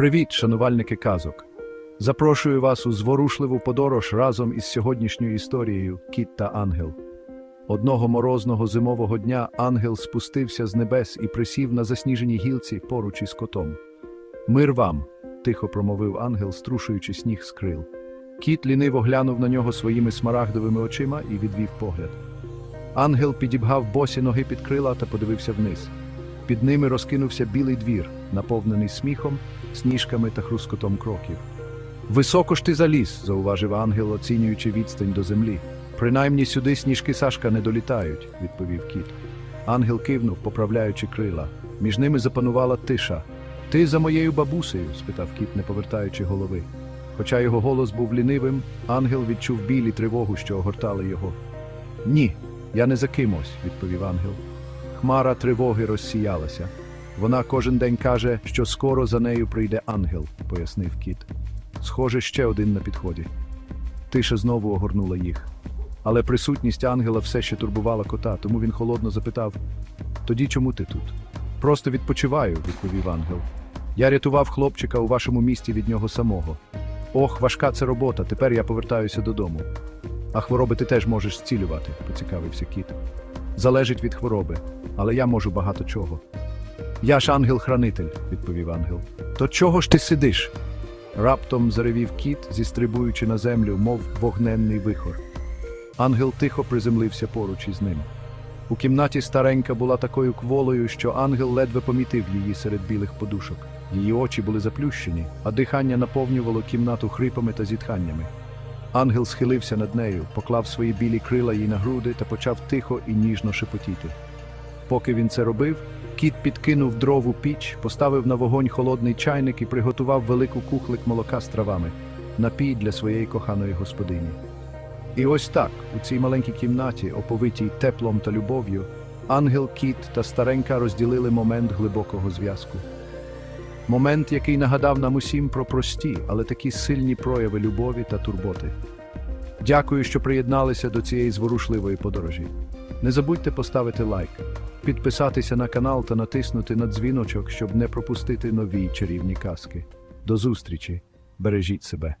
Привіт, шанувальники казок! Запрошую вас у зворушливу подорож разом із сьогоднішньою історією Кіт та Ангел. Одного морозного зимового дня ангел спустився з небес і присів на засніженій гілці поруч із котом. Мир вам, тихо промовив ангел, струшуючи сніг з крил. Кіт ліниво глянув на нього своїми смарагдовими очима і відвів погляд. Ангел підібгав босі ноги під крила та подивився вниз. Під ними розкинувся білий двір, наповнений сміхом, сніжками та хрускотом кроків. Високо ж ти заліз, зауважив ангел, оцінюючи відстань до землі. Принаймні сюди сніжки Сашка не долітають, відповів кіт. Ангел кивнув, поправляючи крила. Між ними запанувала тиша. Ти за моєю бабусею? спитав кіт, не повертаючи голови. Хоча його голос був лінивим, ангел відчув біль і тривогу, що огортали його. Ні, я не за кимось, відповів ангел. Хмара тривоги розсіялася. Вона кожен день каже, що скоро за нею прийде ангел, пояснив кіт. Схоже, ще один на підході. Тиша знову огорнула їх. Але присутність ангела все ще турбувала кота, тому він холодно запитав: Тоді чому ти тут? Просто відпочиваю, відповів ангел. Я рятував хлопчика у вашому місті від нього самого. Ох, важка це робота, тепер я повертаюся додому. А хвороби ти теж можеш зцілювати, поцікавився кіт. Залежить від хвороби, але я можу багато чого. Я ж ангел-хранитель, відповів ангел. То чого ж ти сидиш? Раптом заревів кіт, зістрибуючи на землю, мов вогненний вихор. Ангел тихо приземлився поруч із ним. У кімнаті старенька була такою кволою, що ангел ледве помітив її серед білих подушок. Її очі були заплющені, а дихання наповнювало кімнату хрипами та зітханнями. Ангел схилився над нею, поклав свої білі крила їй на груди та почав тихо і ніжно шепотіти. Поки він це робив, кіт підкинув дров у піч, поставив на вогонь холодний чайник і приготував велику кухлик молока з травами, напій для своєї коханої господині. І ось так, у цій маленькій кімнаті, оповитій теплом та любов'ю, ангел, кіт та старенька розділили момент глибокого зв'язку. Момент, який нагадав нам усім про прості, але такі сильні прояви любові та турботи. Дякую, що приєдналися до цієї зворушливої подорожі. Не забудьте поставити лайк, підписатися на канал та натиснути на дзвіночок, щоб не пропустити нові чарівні казки. До зустрічі! Бережіть себе!